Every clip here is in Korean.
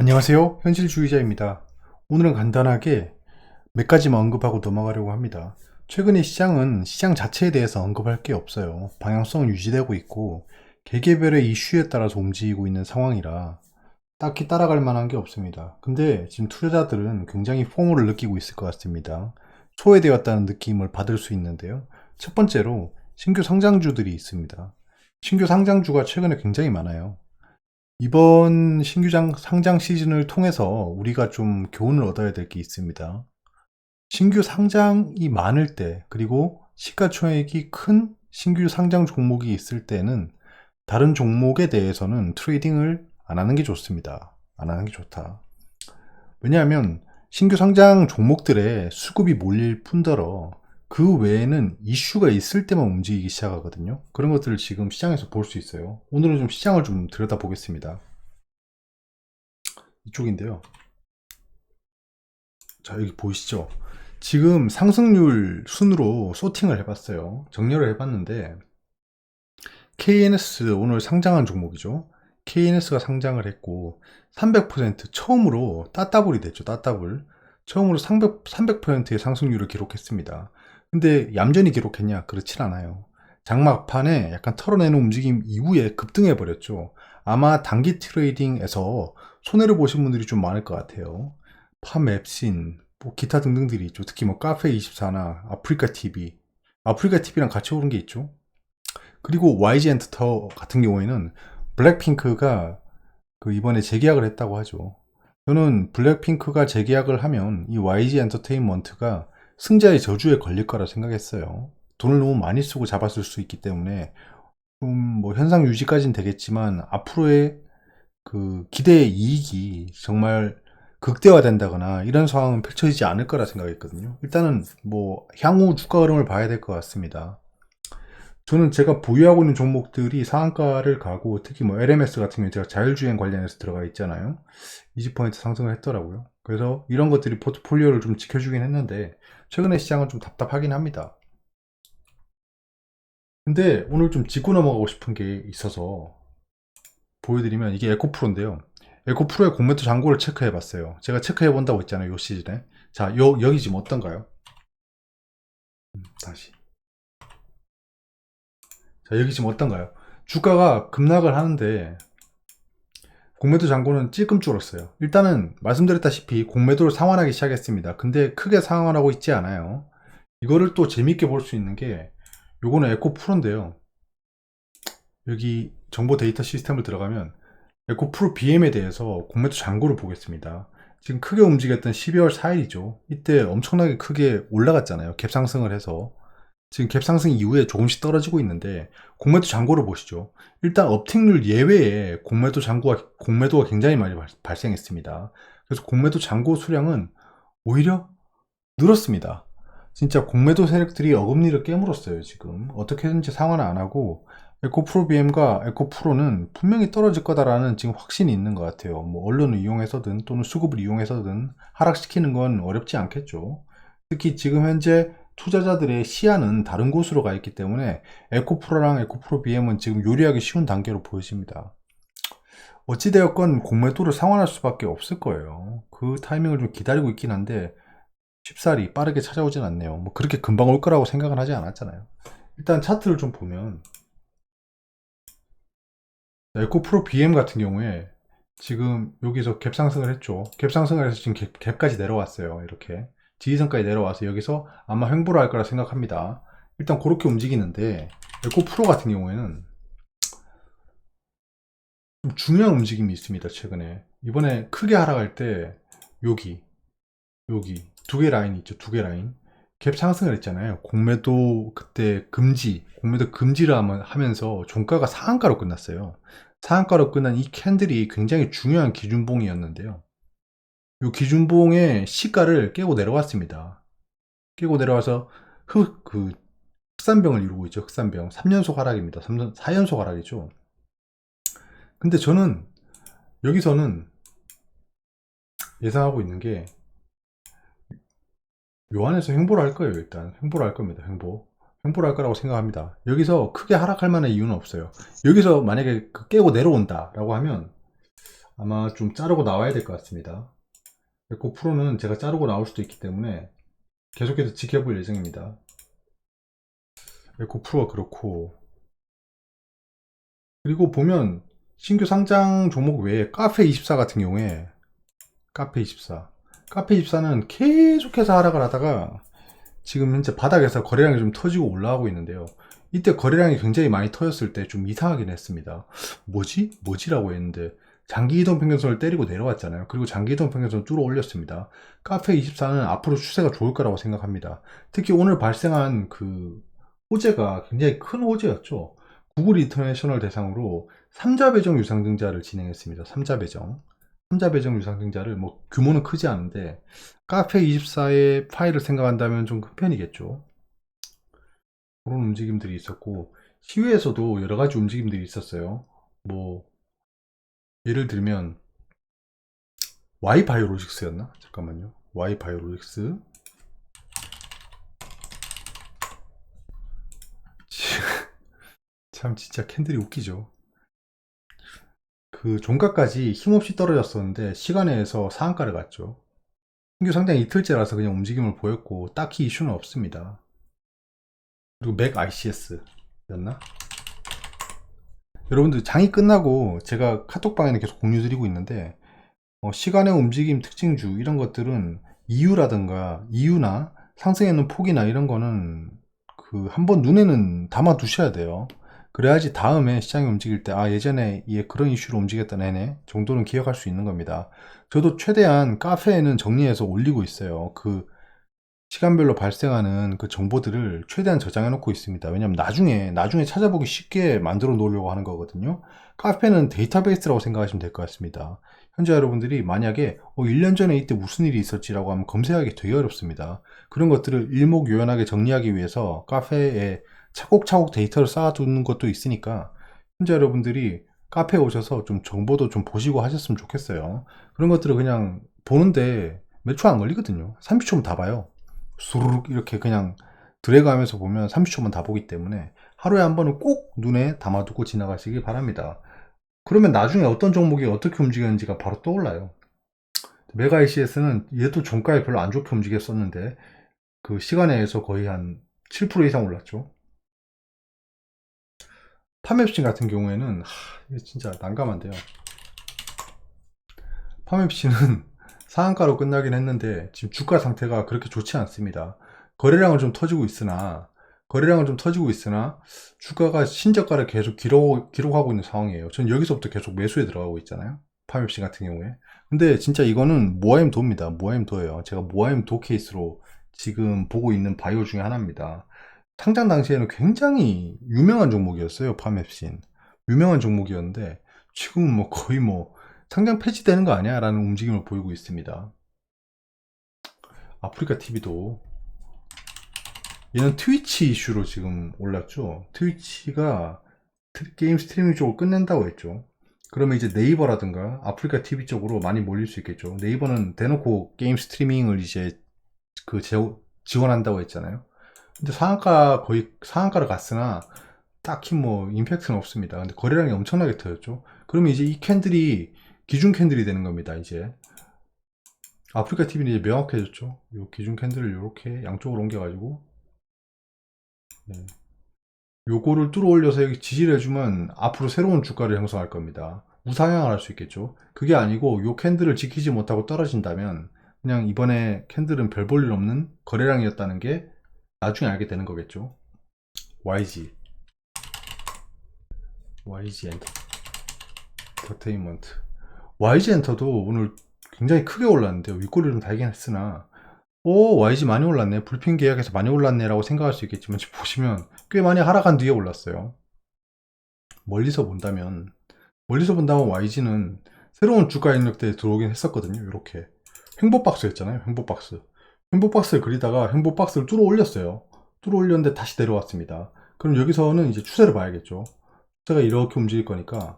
안녕하세요. 현실주의자입니다. 오늘은 간단하게 몇 가지만 언급하고 넘어가려고 합니다. 최근에 시장은 시장 자체에 대해서 언급할 게 없어요. 방향성은 유지되고 있고 개개별의 이슈에 따라서 움직이고 있는 상황이라 딱히 따라갈 만한 게 없습니다. 근데 지금 투자자들은 굉장히 포모를 느끼고 있을 것 같습니다. 소외되었다는 느낌을 받을 수 있는데요. 첫 번째로 신규 상장주들이 있습니다. 신규 상장주가 최근에 굉장히 많아요. 이번 신규 장- 상장 시즌을 통해서 우리가 좀 교훈을 얻어야 될 게 있습니다. 신규 상장이 많을 때, 그리고 시가총액이 큰 신규 상장 종목이 있을 때는 다른 종목에 대해서는 트레이딩을 안 하는 게 좋습니다. 안 하는 게 좋다. 왜냐하면 신규 상장 종목들의 수급이 몰릴 뿐더러 그 외에는 이슈가 있을 때만 움직이기 시작하거든요. 그런 것들을 지금 시장에서 볼 수 있어요. 오늘은 좀 시장을 좀 들여다보겠습니다. 이쪽인데요. 자, 여기 보이시죠? 지금 상승률 순으로 소팅을 해봤어요. 정렬을 해봤는데, KNS 오늘 상장한 종목이죠. KNS가 상장을 했고, 300% 처음으로 따따블이 됐죠. 따따블. 처음으로 300, 300%의 상승률을 기록했습니다. 근데 얌전히 기록했냐? 그렇진 않아요. 장막판에 약간 털어내는 움직임 이후에 급등해 버렸죠. 아마 단기 트레이딩에서 손해를 보신 분들이 좀 많을 것 같아요. 팜, 앱신, 뭐 기타 등등들이 있죠. 특히 뭐 카페24나 아프리카 TV, 아프리카 TV랑 같이 오른 게 있죠. 그리고 YG 엔터터 같은 경우에는 블랙핑크가 그 이번에 재계약을 했다고 하죠. 저는 블랙핑크가 재계약을 하면 이 YG 엔터테인먼트가 승자의 저주에 걸릴 거라 생각했어요. 돈을 너무 많이 쓰고 잡았을 수 있기 때문에 좀 뭐 현상 유지까지는 되겠지만 앞으로의 그 기대의 이익이 정말 극대화된다거나 이런 상황은 펼쳐지지 않을 거라 생각했거든요. 일단은 뭐 향후 주가 흐름을 봐야 될 것 같습니다. 저는 제가 보유하고 있는 종목들이 상한가를 가고 특히 뭐 LMS 같은 경우에 제가 자율주행 관련해서 들어가 있잖아요. 20% 상승을 했더라고요. 그래서 이런 것들이 포트폴리오를 좀 지켜주긴 했는데 최근에 시장은 좀 답답하긴 합니다. 근데 오늘 좀 짚고 넘어가고 싶은 게 있어서 보여드리면 이게 에코프로인데요. 에코프로의 공매도 잔고를 체크해 봤어요. 제가 체크해 본다고 했잖아요. 요 시즌에. 자, 요, 여기 지금 어떤가요? 음, 다시. 자, 여기 지금 어떤가요? 주가가 급락을 하는데 공매도 잔고는 찔끔 줄었어요. 일단은 말씀드렸다시피 공매도를 상환하기 시작했습니다. 근데 크게 상환하고 있지 않아요. 이거를 또 재밌게 볼 수 있는 게 요거는 에코 프로인데요. 여기 정보 데이터 시스템을 들어가면 에코 프로 BM에 대해서 공매도 잔고를 보겠습니다. 지금 크게 움직였던 12월 4일이죠. 이때 엄청나게 크게 올라갔잖아요. 갭 상승을 해서. 지금 갭 상승 이후에 조금씩 떨어지고 있는데 공매도 잔고를 보시죠. 일단 업팅률 예외에 공매도 잔고가 공매도가 굉장히 많이 발- 발생했습니다. 그래서 공매도 잔고 수량은 오히려 늘었습니다. 진짜 공매도 세력들이 어금니를 깨물었어요, 지금. 어떻게든지 상환을 안 하고, 에코프로 BM과 에코프로는 분명히 떨어질 거다라는 지금 확신이 있는 것 같아요. 뭐, 언론을 이용해서든 또는 수급을 이용해서든 하락시키는 건 어렵지 않겠죠. 특히 지금 현재 투자자들의 시야는 다른 곳으로 가 있기 때문에 에코프로랑 에코프로 BM은 지금 요리하기 쉬운 단계로 보여집니다. 어찌되었건 공매도를 상환할 수밖에 없을 거예요. 그 타이밍을 좀 기다리고 있긴 한데, 쉽사리 빠르게 찾아오진 않네요. 뭐 그렇게 금방 올 거라고 생각은 하지 않았잖아요. 일단 차트를 좀 보면 에코프로 BM 같은 경우에 지금 여기서 갭 상승을 했죠. 갭 상승을 해서 지금 갭, 갭까지 내려왔어요. 이렇게 지지선까지 내려와서 여기서 아마 횡보를 할 거라 생각합니다. 일단 그렇게 움직이는데 에코 프로 같은 경우에는 좀 중요한 움직임이 있습니다. 최근에 이번에 크게 하락할 때 여기 여기 두 개 라인이 있죠. 두 개 라인. 갭 상승을 했잖아요. 공매도 그때 금지, 공매도 금지를 하면- 하면서 종가가 상한가로 끝났어요. 상한가로 끝난 이 캔들이 굉장히 중요한 기준봉이었는데요. 이 기준봉의 시가를 깨고 내려왔습니다. 깨고 내려와서 흑, 그, 흑산병을 이루고 있죠. 흑산병. 3연속 하락입니다. 3, 4연속 하락이죠. 근데 저는 여기서는 예상하고 있는 게요 안에서 횡보를 할 거예요, 일단. 횡보를 할 겁니다, 횡보. 횡보를 할 거라고 생각합니다. 여기서 크게 하락할 만한 이유는 없어요. 여기서 만약에 그 깨고 내려온다라고 하면 아마 좀 자르고 나와야 될 것 같습니다. 에코 프로는 제가 자르고 나올 수도 있기 때문에 계속해서 지켜볼 예정입니다. 에코 프로가 그렇고 그리고 보면 신규 상장 종목 외에 카페24 같은 경우에 카페24 카페24는 계속해서 하락을 하다가 지금 현재 바닥에서 거래량이 좀 터지고 올라가고 있는데요. 이때 거래량이 굉장히 많이 터졌을 때 좀 이상하긴 했습니다. 뭐지? 뭐지라고 했는데 장기 이동 평균선을 때리고 내려왔잖아요. 그리고 장기 이동 평균선을 뚫어 올렸습니다. 카페 24는 앞으로 추세가 좋을 거라고 생각합니다. 특히 오늘 발생한 그 호재가 굉장히 큰 호재였죠. 구글 인터내셔널 대상으로 3자 배정 유상증자를 진행했습니다. 3자 배정. 3자 배정 유상증자를 뭐 규모는 크지 않은데 카페 24의 파일을 생각한다면 좀 큰 편이겠죠. 그런 움직임들이 있었고 시외에서도 여러 가지 움직임들이 있었어요. 뭐 예를 들면 Y 바이오로직스였나? 잠깐만요. Y 바이오로직스 참 진짜 캔들이 웃기죠. 그 종가까지 힘없이 떨어졌었는데 시간에서 상한가를 갔죠. 신규 상장 이틀째라서 그냥 움직임을 보였고 딱히 이슈는 없습니다. 그리고 맥 ICS였나? 여러분들 장이 끝나고 제가 카톡방에는 계속 공유 드리고 있는데 어, 시간의 움직임 특징주 이런 것들은 이유라든가 이유나 상승해 놓은 폭이나 이런 거는 그 한번 눈에는 담아 두셔야 돼요. 그래야지 다음에 시장이 움직일 때, 아, 예전에 얘 그런 이슈로 움직였던 애네 정도는 기억할 수 있는 겁니다. 저도 최대한 카페에는 정리해서 올리고 있어요. 그 시간별로 발생하는 그 정보들을 최대한 저장해 놓고 있습니다. 왜냐면 나중에, 나중에 찾아보기 쉽게 만들어 놓으려고 하는 거거든요. 카페는 데이터베이스라고 생각하시면 될 것 같습니다. 현재 여러분들이 만약에 어, 1년 전에 이때 무슨 일이 있었지라고 하면 검색하기 되게 어렵습니다. 그런 것들을 일목요연하게 정리하기 위해서 카페에 차곡차곡 데이터를 쌓아두는 것도 있으니까 현재 여러분들이 카페에 오셔서 좀 정보도 좀 보시고 하셨으면 좋겠어요. 그런 것들을 그냥 보는데 몇 초 안 걸리거든요. 30초면 다 봐요. 수르륵 이렇게 그냥 드래그 하면서 보면 30초면 다 보기 때문에 하루에 한 번은 꼭 눈에 담아두고 지나가시기 바랍니다. 그러면 나중에 어떤 종목이 어떻게 움직였는지가 바로 떠올라요. 메가 ICS는 얘도 종가에 별로 안 좋게 움직였었는데 그 시간에 의해서 거의 한 7% 이상 올랐죠. 파맵신 같은 경우에는 하, 이게 진짜 난감한데요. 파맵신은 상한가로 끝나긴 했는데 지금 주가 상태가 그렇게 좋지 않습니다. 거래량은 좀 터지고 있으나 거래량은 좀 터지고 있으나 주가가 신저가를 계속 기록, 기록하고 있는 상황이에요. 전 여기서부터 계속 매수에 들어가고 있잖아요. 파맵신 같은 경우에. 근데 진짜 이거는 모아임 도입니다. 모아임 도예요. 제가 모아임 도 케이스로 지금 보고 있는 바이오 중에 하나입니다. 상장 당시에는 굉장히 유명한 종목이었어요. 파맵신. 유명한 종목이었는데 지금은 뭐 거의 뭐 상장 폐지되는 거 아니야? 라는 움직임을 보이고 있습니다. 아프리카 TV도 얘는 트위치 이슈로 지금 올랐죠. 트위치가 트- 게임 스트리밍 쪽을 끝낸다고 했죠. 그러면 이제 네이버라든가 아프리카 TV 쪽으로 많이 몰릴 수 있겠죠. 네이버는 대놓고 게임 스트리밍을 이제 그 제- 지원한다고 했잖아요. 근데 상한가 거의 상한가를 갔으나 딱히 뭐 임팩트는 없습니다. 근데 거래량이 엄청나게 터졌죠. 그러면 이제 이 캔들이 기준 캔들이 되는 겁니다. 이제 아프리카 TV는 이제 명확해졌죠. 요 기준 캔들을 이렇게 양쪽으로 옮겨 가지고 네. 요거를 뚫어 올려서 여기 지지를 해주면 앞으로 새로운 주가를 형성할 겁니다. 우상향을 할 수 있겠죠. 그게 아니고 요 캔들을 지키지 못하고 떨어진다면 그냥 이번에 캔들은 별 볼 일 없는 거래량이었다는 게 나중에 알게 되는 거겠죠. YG YG 엔터 엔터테인먼트 YG 엔터도 오늘 굉장히 크게 올랐는데요. 윗꼬리는 달긴 했으나 오 YG 많이 올랐네. 불핑 계약에서 많이 올랐네 라고 생각할 수 있겠지만 지금 보시면 꽤 많이 하락한 뒤에 올랐어요. 멀리서 본다면 멀리서 본다면 YG는 새로운 주가 인력대에 들어오긴 했었거든요. 이렇게 횡보박스였잖아요. 횡보박스. 횡보박스를 그리다가 횡보박스를 뚫어 올렸어요. 뚫어 올렸는데 다시 내려왔습니다. 그럼 여기서는 이제 추세를 봐야겠죠. 추세가 이렇게 움직일 거니까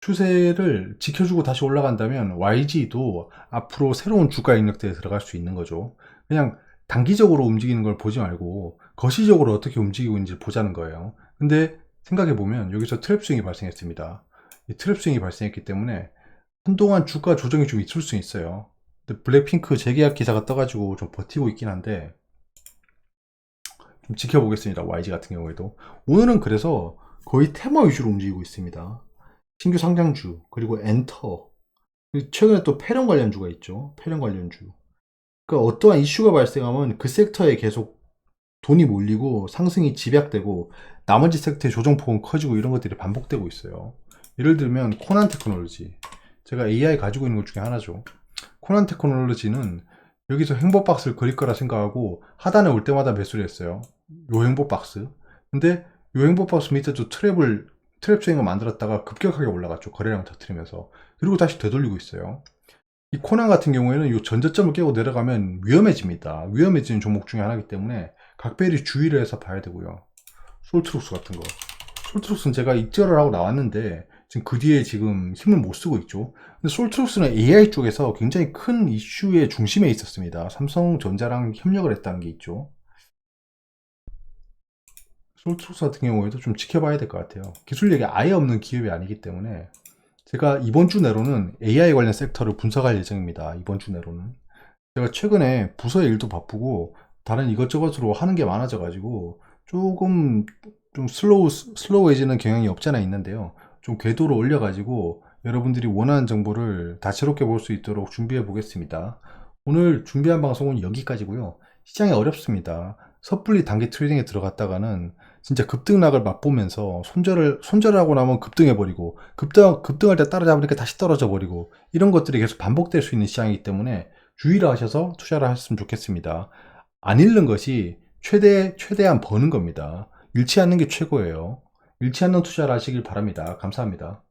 추세를 지켜주고 다시 올라간다면 YG도 앞으로 새로운 주가 인력대에 들어갈 수 있는 거죠. 그냥 단기적으로 움직이는 걸 보지 말고 거시적으로 어떻게 움직이고 있는지 보자는 거예요. 근데 생각해 보면 여기서 트랩 스윙이 발생했습니다. 이 트랩 스윙이 발생했기 때문에 한동안 주가 조정이 좀 있을 수 있어요. 근데 블랙핑크 재계약 기사가 떠가지고 좀 버티고 있긴 한데 좀 지켜보겠습니다. YG 같은 경우에도 오늘은 그래서 거의 테마 위주로 움직이고 있습니다. 신규 상장주 그리고 엔터 그리고 최근에 또 패런 관련주가 있죠. 패런 관련주. 그러니까 어떠한 이슈가 발생하면 그 섹터에 계속 돈이 몰리고 상승이 집약되고 나머지 섹터의 조정폭은 커지고 이런 것들이 반복되고 있어요. 예를 들면 코난 테크놀로지. 제가 AI 가지고 있는 것 중에 하나죠. 코난 테크놀로지는 여기서 행보 박스를 그릴 거라 생각하고 하단에 올 때마다 매수를 했어요. 요 행보 박스. 근데 요 행보 박스 밑에도 트랩을 트랩 스윙을 만들었다가 급격하게 올라갔죠. 거래량 터트리면서. 그리고 다시 되돌리고 있어요. 이 코난 같은 경우에는 이 전저점을 깨고 내려가면 위험해집니다. 위험해지는 종목 중에 하나이기 때문에 각별히 주의를 해서 봐야 되고요. 솔트룩스 같은 거. 솔트룩스는 제가 입절을 하고 나왔는데 지금 그 뒤에 지금 힘을 못 쓰고 있죠. 근데 솔트룩스는 AI 쪽에서 굉장히 큰 이슈의 중심에 있었습니다. 삼성전자랑 협력을 했다는 게 있죠. 솔트룩스 같은 경우에도 좀 지켜봐야 될 것 같아요. 기술력이 아예 없는 기업이 아니기 때문에 제가 이번 주 내로는 AI 관련 섹터를 분석할 예정입니다. 이번 주 내로는. 제가 최근에 부서의 일도 바쁘고 다른 이것저것으로 하는 게 많아져 가지고 조금 좀 슬로우, 슬로우해지는 경향이 없잖아 있는데요. 좀 궤도를 올려 가지고 여러분들이 원하는 정보를 다채롭게 볼 수 있도록 준비해 보겠습니다. 오늘 준비한 방송은 여기까지고요. 시장이 어렵습니다. 섣불리 단기 트레이딩에 들어갔다가는 진짜 급등락을 맛보면서 손절을 손절을 하고 나면 급등해 버리고 급등 급등할 때 따라잡으니까 다시 떨어져 버리고 이런 것들이 계속 반복될 수 있는 시장이기 때문에 주의를 하셔서 투자를 하셨으면 좋겠습니다. 안 잃는 것이 최대 최대한 버는 겁니다. 잃지 않는 게 최고예요. 잃지 않는 투자를 하시길 바랍니다. 감사합니다.